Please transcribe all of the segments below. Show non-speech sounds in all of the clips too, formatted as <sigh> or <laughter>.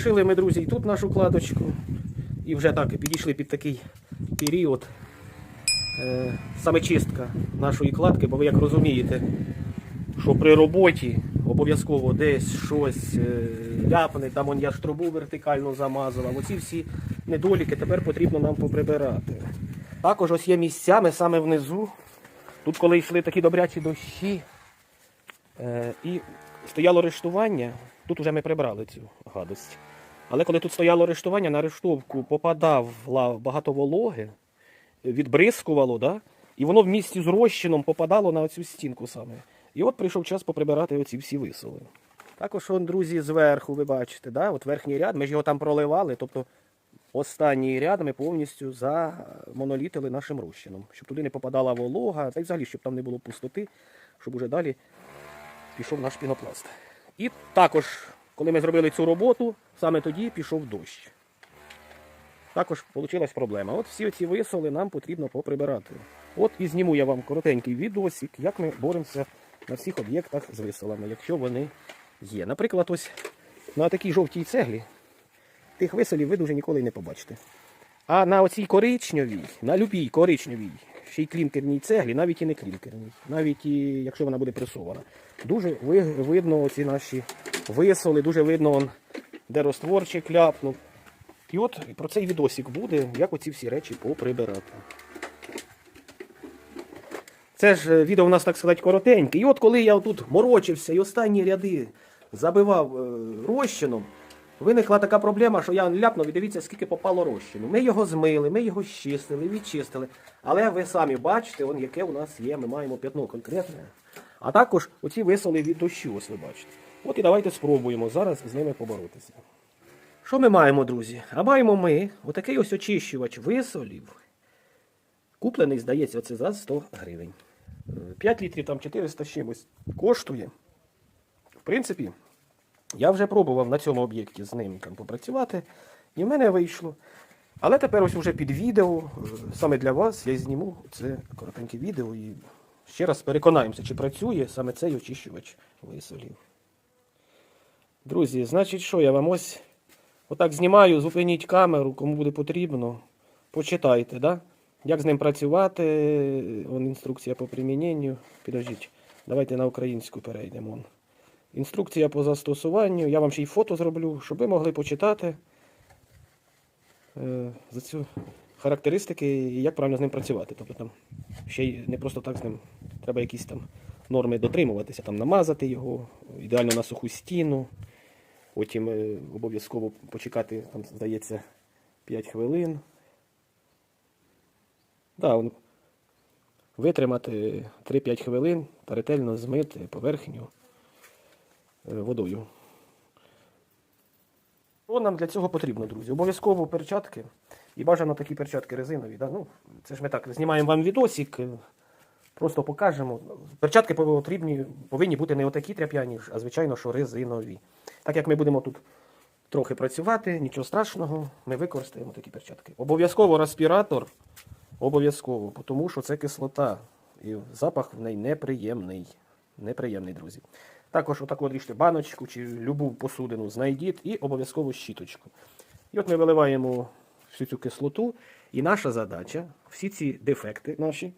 Завершили ми, друзі, і тут нашу кладочку. І вже так підійшли під такий період. Е, саме чистка нашої кладки, бо ви як розумієте, що при роботі обов'язково десь щось е, ляпне, там он я ж трубу вертикально замазував. Оці всі недоліки тепер потрібно нам поприбирати. Також ось є місцями саме внизу. Тут, коли йшли такі добрячі дощі е, і стояло рештування, тут вже ми прибрали цю гадость. Але коли тут стояло рештування, на рештовку попадало багато вологи, відбризкувало, да? і воно в місті з розчином попадало на оцю стінку саме. І от прийшов час поприбирати оці всі висоли. Також, он, друзі, зверху, ви бачите, да? от верхній ряд, ми ж його там проливали, тобто останній ряд ми повністю замонолітили нашим розчином, щоб туди не попадала волога, та й взагалі, щоб там не було пустоти, щоб уже далі пішов наш пінопласт. І також, коли ми зробили цю роботу, саме тоді пішов дощ. Також вийшла проблема. От всі ці висоли нам потрібно поприбирати. От і зніму я вам коротенький відосик, як ми боремося на всіх об'єктах з висолами, якщо вони є. Наприклад, ось на такій жовтій цеглі тих висолів ви дуже ніколи не побачите. А на оцій коричневій, на любій коричневій, ще й клінкерній цеглі, навіть і не клінкерній, навіть і якщо вона буде пресована, дуже видно ці наші висоли, дуже видно, он, де розтворчик ляпнув. І от про цей відосик буде, як оці всі речі поприбирати. Це ж е, відео у нас, так сказати, коротеньке. І от коли я тут морочився і останні ряди забивав е, розчином, виникла така проблема, що я ляпнув і дивіться, скільки попало розчину. Ми його змили, ми його щистили, відчистили. Але ви самі бачите, он, яке у нас є, ми маємо п'ятно конкретне. А також оці висоли від дощу, ось ви бачите. От і давайте спробуємо зараз з ними поборотися. Що ми маємо, друзі? А маємо ми отакий ось очищувач висолів. Куплений, здається, це за 100 гривень. Е, 5 літрів там 400 чимось коштує. В принципі, я вже пробував на цьому об'єкті з ним там попрацювати, і в мене вийшло. Але тепер ось уже під відео, е, саме для вас, я зніму це коротеньке відео і ще раз переконаємося, чи працює саме цей очищувач висолів. Друзі, значить, що я вам ось отак знімаю, зупиніть камеру, кому буде потрібно. Почитайте, да? як з ним працювати. Вон інструкція по приміненню. Підождіть, давайте на українську перейдемо. Інструкція по застосуванню. Я вам ще й фото зроблю, щоб ви могли почитати е, за цю характеристики і як правильно з ним працювати. Тобто там ще й не просто так з ним треба якісь там норми дотримуватися, там намазати його, ідеально на суху стіну. Потім е, обов'язково почекати, там, здається, 5 хвилин. Да, витримати 3-5 хвилин та ретельно змити поверхню е, водою. Що нам для цього потрібно, друзі? Обов'язково перчатки. І бажано такі перчатки резинові. Да? Ну, це ж ми так знімаємо вам відосик, е, просто покажемо. Перчатки потрібні, повинні бути не отакі тряп'яні, а звичайно, що резинові. Так як ми будемо тут трохи працювати, нічого страшного, ми використаємо такі перчатки. Обов'язково респіратор, обов'язково, тому що це кислота. І запах в неї неприємний. Неприємний, друзі. Також отаку от ріжте баночку чи любу посудину знайдіть і обов'язково щіточку. І от ми виливаємо всю цю кислоту. І наша задача, всі ці дефекти наші,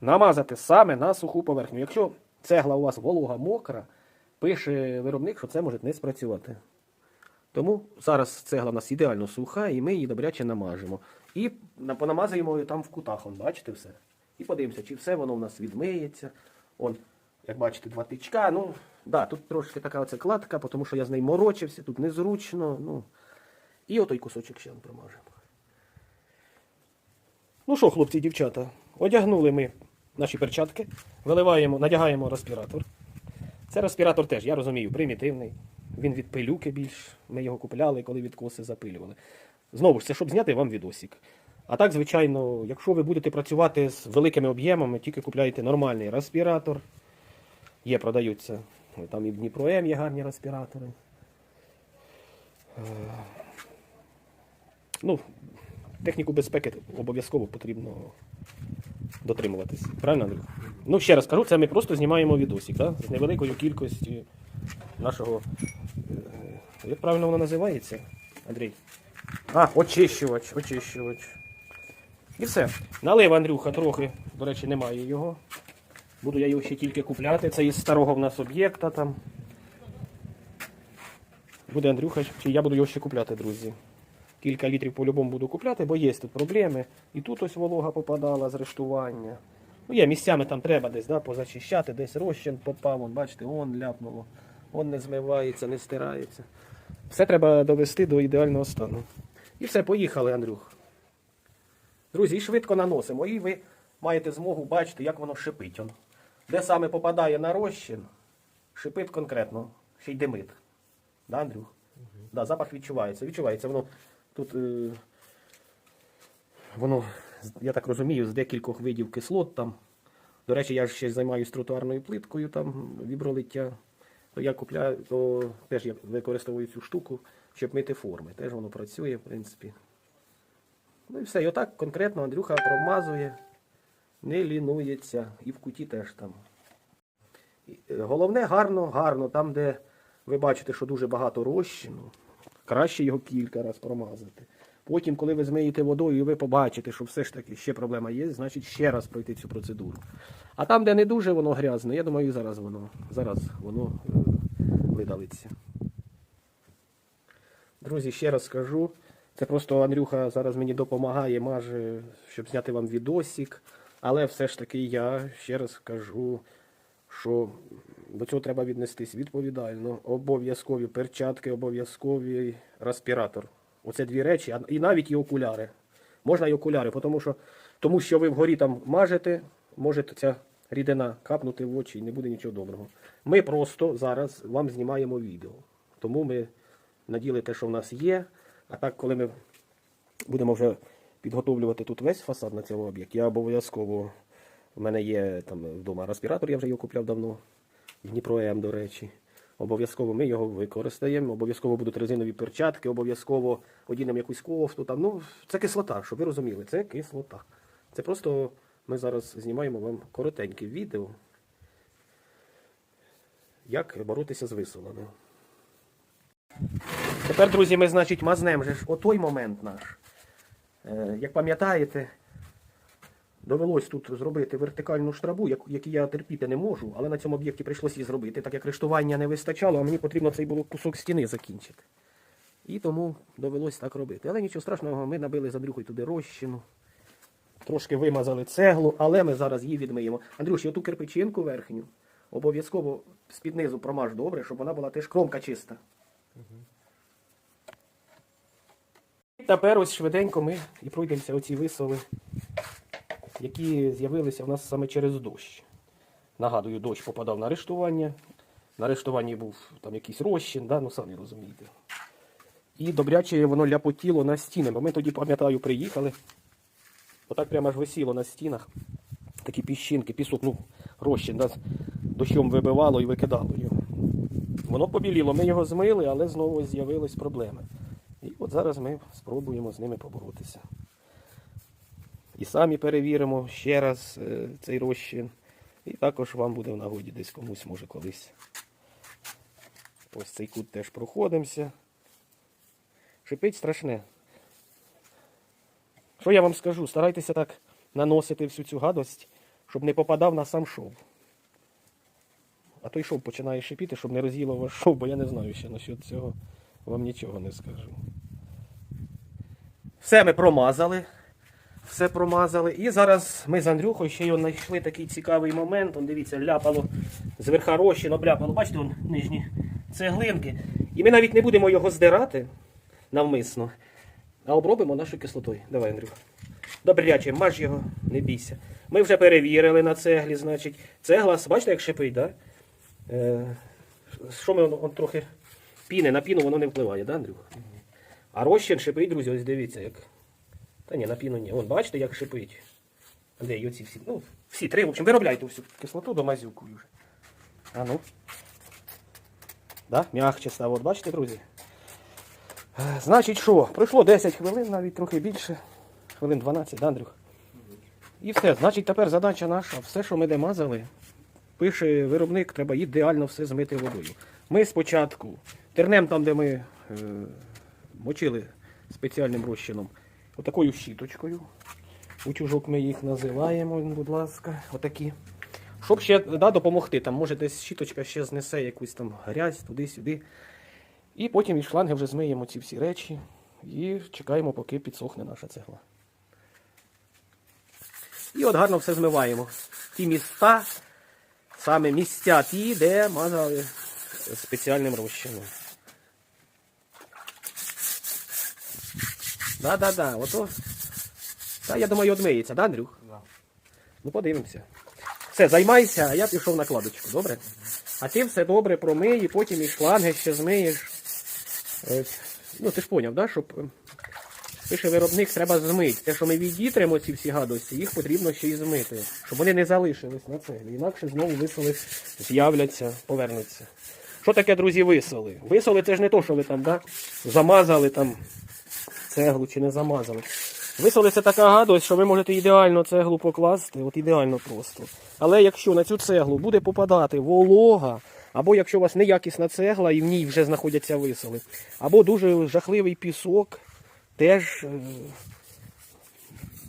намазати саме на суху поверхню. Якщо цегла у вас волога мокра, пише виробник, що це може не спрацювати. Тому зараз цегла у нас ідеально суха, і ми її добряче намажемо. І на- понамазуємо її там в кутах, он, бачите все. І подивимося, чи все воно у нас відмиється. Он, як бачите, два тичка. Ну, да, тут трошки така оця кладка, тому що я з нею морочився, тут незручно. Ну. І отой кусочок ще промажемо. Ну що, хлопці і дівчата, одягнули ми наші перчатки, виливаємо, надягаємо респіратор. Це респіратор теж, я розумію, примітивний. Він від пилюки більш. Ми його купляли, коли відкоси запилювали. Знову ж, це щоб зняти вам відосик. А так, звичайно, якщо ви будете працювати з великими об'ємами, тільки купляйте нормальний респіратор. Є, продаються. Там і в Дніпро М є гарні респіратори. Е, Ну, техніку безпеки обов'язково потрібно дотримуватись. Правильно, Андрій? Ну, ще раз кажу, це ми просто знімаємо відосик, да? з невеликою кількістю нашого е, Як правильно воно називається, Андрій? А, очищувач, очищувач. І все. Налив Андрюха трохи. До речі, немає його. Буду я його ще тільки купляти. Це із старого в нас об'єкта там. Буде Андрюха, чи я буду його ще купляти, друзі. Кілька літрів по-любому буду купляти, бо є тут проблеми. І тут ось волога попадала з рештування. Ну, є місцями там треба десь да, позачищати, десь розчин попав, вон, бачите, он ляпнуло, он не змивається, не стирається. Все треба довести до ідеального стану. І все, поїхали, Андрюх. Друзі, і швидко наносимо. І ви маєте змогу бачити, як воно шипить. Де саме попадає на розчин, шипить конкретно, ще й димить. Да, Андрюх? Да, запах відчувається. Відчувається воно тут. Е... Воно, я так розумію, з декількох видів кислот там. До речі, я ще займаюся тротуарною плиткою, там вібролиття. То я купляю, то теж я використовую цю штуку, щоб мити форми. Теж воно працює, в принципі. Ну і все. І отак конкретно Андрюха промазує, не лінується. І в куті теж там. Е, Головне гарно, гарно, там, де ви бачите, що дуже багато розчину, краще його кілька разів промазати. Потім, коли ви змиєте водою, і ви побачите, що все ж таки ще проблема є, значить ще раз пройти цю процедуру. А там, де не дуже воно грязне, я думаю, зараз воно, зараз воно е, видалиться. Друзі, ще раз скажу. Це просто Андрюха зараз мені допомагає, маже, щоб зняти вам відосик. Але все ж таки я ще раз кажу, що до цього треба віднестись відповідально. Обов'язкові перчатки, обов'язковий респіратор. Оце дві речі, і навіть і окуляри. Можна і окуляри, тому що, тому що ви вгорі там мажете, може ця рідина капнути в очі і не буде нічого доброго. Ми просто зараз вам знімаємо відео. Тому ми наділи те, що в нас є. А так, коли ми будемо вже підготовлювати тут весь фасад на цьому об'єкті, я обов'язково. У мене є там вдома респіратор, я вже його купляв давно. Дніпро М, до речі. Обов'язково ми його використаємо, обов'язково будуть резинові перчатки, обов'язково одінемо якусь кофту. Там. Ну, це кислота, щоб ви розуміли, це кислота. Це просто ми зараз знімаємо вам коротеньке відео, як боротися з висолами. Тепер, друзі, ми, значить, мазнем же ж отой момент наш. Е, як пам'ятаєте, довелось тут зробити вертикальну штрабу, яку я терпіти не можу, але на цьому об'єкті прийшлося її зробити, так як рештування не вистачало, а мені потрібно цей було кусок стіни закінчити. І тому довелось так робити. Але нічого страшного, ми набили за Андрюхою туди розчину, трошки вимазали цеглу, але ми зараз її відмиємо. Андрюш, і оту кирпичинку верхню обов'язково з-під низу промаж добре, щоб вона була теж кромка чиста. Тепер ось швиденько ми і пройдемося оці висоли, які з'явилися в нас саме через дощ. Нагадую, дощ попадав на арештування. На арештуванні був там якийсь розчин, да? ну самі розумієте. І добряче воно ляпотіло на стіни. Бо ми тоді, пам'ятаю, приїхали. Отак прямо аж висіло на стінах. Такі піщинки, пісок, ну, розчин, да? дощом вибивало і викидало його. Воно побіліло, ми його змили, але знову з'явились проблеми. Зараз ми спробуємо з ними поборотися. І самі перевіримо ще раз е, цей розчин. І також вам буде в нагоді десь комусь, може колись. Ось цей кут теж проходимося. Шипить страшне. Що я вам скажу? Старайтеся так наносити всю цю гадость, щоб не попадав на сам шов. А той шов починає шипіти, щоб не роз'їло ваш шов, бо я не знаю ще насчет цього. Вам нічого не скажу. Все ми промазали. Все промазали. І зараз ми з Андрюхою ще й знайшли такий цікавий момент. Он, дивіться, ляпало зверха розчин, обляпало. Бачите, он нижні цеглинки. І ми навіть не будемо його здирати навмисно, а обробимо нашою кислотою. Давай, Андрюха. Добряче, маж його, не бійся. Ми вже перевірили на цеглі, значить. Цегла, бачите, як шипить? Да? Е, що ми он, он трохи піни, на піну воно не впливає, да, Андрюха? А розчин шипить, друзі, ось дивіться, як. Та ні, на піну ні. Вон, бачите, як шипить. А де оці всі? Ну, всі три, в общем, виробляйте всю кислоту до мазюку вже. А ну. Да? М'ягче став, от бачите, друзі? Е, Значить, що? Пройшло 10 хвилин, навіть трохи більше. Хвилин 12, да, Андрюх? І все. Значить, тепер задача наша. Все, що ми де мазали, пише виробник, треба ідеально все змити водою. Ми спочатку тернем там, де ми е, мочили спеціальним розчином. Отакою щіточкою. Утюжок ми їх називаємо, будь ласка, отакі. Щоб ще да, допомогти, там може десь щіточка ще знесе якусь там грязь туди-сюди. І потім із шланги вже змиємо ці всі речі і чекаємо, поки підсохне наша цегла. І от гарно все змиваємо. Ті міста, саме місця ті, де мазали спеціальним розчином. Да-да-да, ото. Та я думаю, одмиється, да, Андрюх? Да. Ну подивимося. Все, займайся, а я пішов на кладочку, добре? А ти все добре промий, потім і шланги ще змиєш. Е, Ну, ти ж поняв, да? щоб е, пише виробник, треба змити. Те, що ми відітримо ці всі гадості, їх потрібно ще й змити. Щоб вони не залишились на цеглі. Інакше знову висоли з'являться, повернуться. Що таке, друзі, висоли? Висоли це ж не то, що ви там, да? замазали там цеглу чи не замазали. Висоли це така гадость, що ви можете ідеально цеглу покласти, от ідеально просто. Але якщо на цю цеглу буде попадати волога, або якщо у вас неякісна цегла і в ній вже знаходяться висоли, або дуже жахливий пісок, теж е,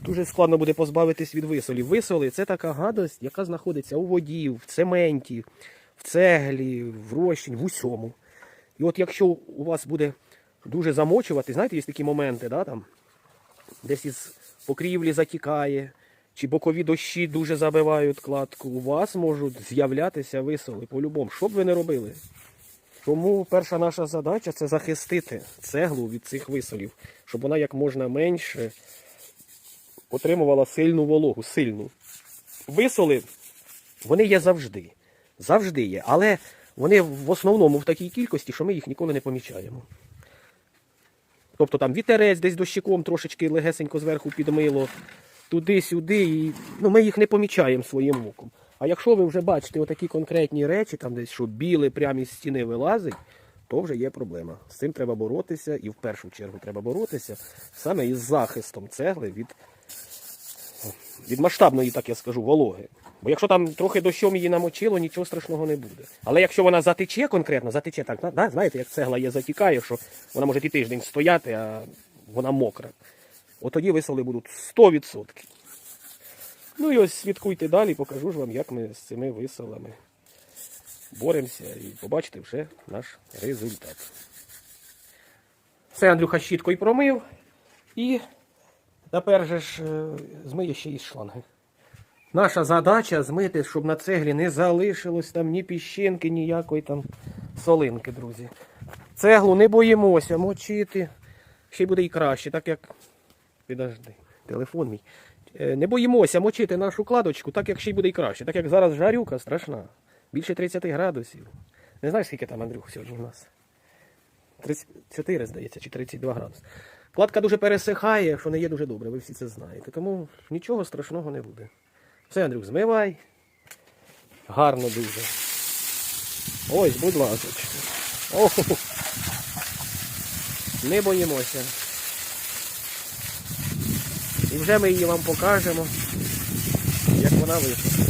дуже складно буде позбавитись від висолів. Висоли це така гадость, яка знаходиться у воді, в цементі, в цеглі, в розчин, в усьому. І от якщо у вас буде дуже замочувати, знаєте, є такі моменти, да, там, десь із покрівлі затікає, чи бокові дощі дуже забивають кладку, у вас можуть з'являтися висоли по-любому. Що б ви не робили? Тому перша наша задача це захистити цеглу від цих висолів, щоб вона як можна менше отримувала сильну вологу, сильну. Висоли, вони є завжди. Завжди є. Але вони в основному в такій кількості, що ми їх ніколи не помічаємо. Тобто там вітерець десь дощиком трошечки легесенько зверху підмило, туди-сюди, і ну, ми їх не помічаємо своїм оком. А якщо ви вже бачите отакі конкретні речі, там десь що біле прямо із стіни вилазить, то вже є проблема. З цим треба боротися, і в першу чергу треба боротися саме із захистом цегли від, від масштабної, так я скажу, вологи. Бо якщо там трохи дощом її намочило, нічого страшного не буде. Але якщо вона затече конкретно, затече так, да, знаєте, як цегла є затікає, що вона може і тиждень стояти, а вона мокра. От тоді висоли будуть 100%. Ну і ось слідкуйте далі, покажу ж вам, як ми з цими висолами боремося і побачите вже наш результат. Все, Андрюха щіткою промив. І тепер же ж е, змиє ще із шланги. Наша задача змити, щоб на цеглі не залишилось там ні піщинки, ніякої там солинки, друзі. Цеглу не боїмося мочити. Ще буде і краще, так як. Підожди, телефон мій. Е, Не боїмося мочити нашу кладочку, так як ще й буде і краще. Так як зараз жарюка страшна. Більше 30 градусів. Не знаєш, скільки там, Андрюх, сьогодні у нас? 34, здається, чи 32 градуси. Кладка дуже пересихає, що не є дуже добре, ви всі це знаєте. Тому нічого страшного не буде. Все, Андрюх, змивай. Гарно дуже. Ось, будь ласка. О, не боїмося. І вже ми її вам покажемо, як вона вийшла.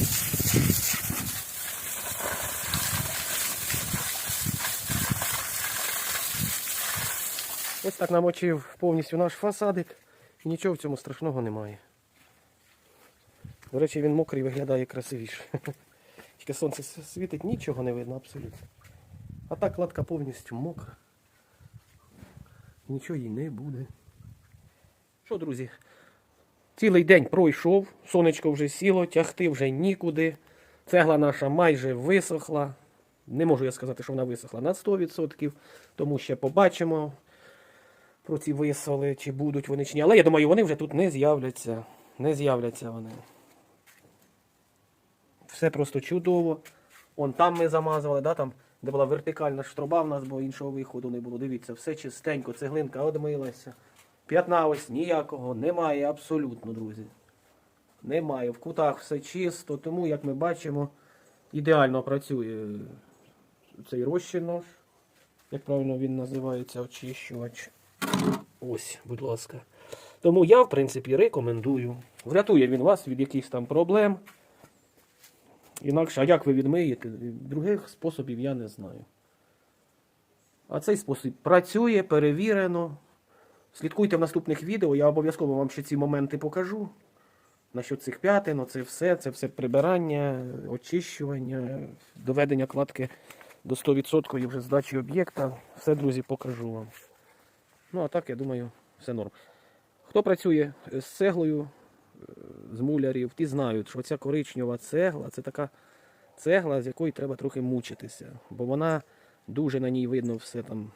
Ось так намочив повністю наш фасадик. Нічого в цьому страшного немає. До речі, він мокрий виглядає красивіше. <laughs> Тільки сонце світить, нічого не видно абсолютно. А так кладка повністю мокра. Нічого їй не буде. Що, друзі? Цілий день пройшов, сонечко вже сіло, тягти вже нікуди. Цегла наша майже висохла. Не можу я сказати, що вона висохла на 100%, тому ще побачимо про ці висоли, чи будуть вони чи ні. Але я думаю, вони вже тут не з'являться. Не з'являться вони. Все просто чудово. Он там ми замазували, да, там, де була вертикальна штроба в нас, бо іншого виходу не було. Дивіться, все чистенько, цеглинка одмилася. П'ятна ось ніякого немає абсолютно, друзі. Немає. В кутах все чисто, тому, як ми бачимо, ідеально працює цей розчин наш. Як правильно він називається, очищувач. Ось, будь ласка. Тому я, в принципі, рекомендую. Врятує він вас від якихось там проблем. Інакше, а як ви відмиєте? Других способів я не знаю. А цей спосіб працює, перевірено. Слідкуйте в наступних відео, я обов'язково вам ще ці моменти покажу. Насчет цих п'ятин, оце все, це все прибирання, очищування, доведення кладки до 100% і вже здачі об'єкта. Все, друзі, покажу вам. Ну, а так, я думаю, все норм. Хто працює з цеглою, з мулярів, ті знають, що ця коричнева цегла це така цегла, з якої треба трохи мучитися. Бо вона дуже на ній видно все там,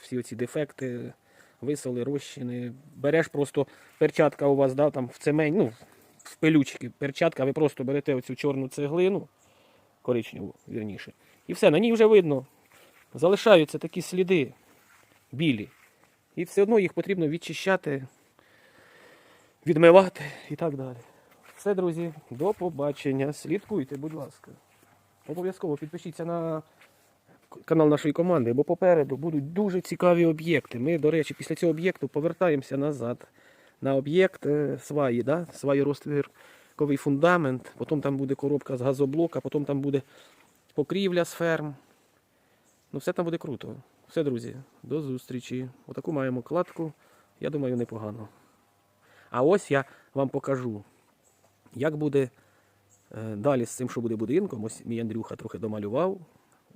всі оці дефекти, висоли, розчини. Береш просто перчатка у вас, да, там в цемень, ну, в пилючки, перчатка, ви просто берете оцю чорну цеглину, коричневу, вірніше. І все, на ній вже видно. Залишаються такі сліди білі. І все одно їх потрібно відчищати, відмивати і так далі. Все, друзі, до побачення. Слідкуйте, будь ласка. Обов'язково підпишіться на канал нашої команди, бо попереду будуть дуже цікаві об'єкти. Ми, до речі, після цього об'єкту повертаємося назад на об'єкт е, сваї, да? сваї розтвірковий фундамент, потім там буде коробка з газоблока, потім там буде покрівля з ферм. Ну, все там буде круто. Все, друзі, до зустрічі. Отаку маємо кладку. Я думаю, непогано. А ось я вам покажу, як буде е, далі з цим, що буде будинком. Ось мій Андрюха трохи домалював,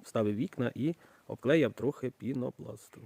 вставив вікна і обклеяв трохи пінопласту.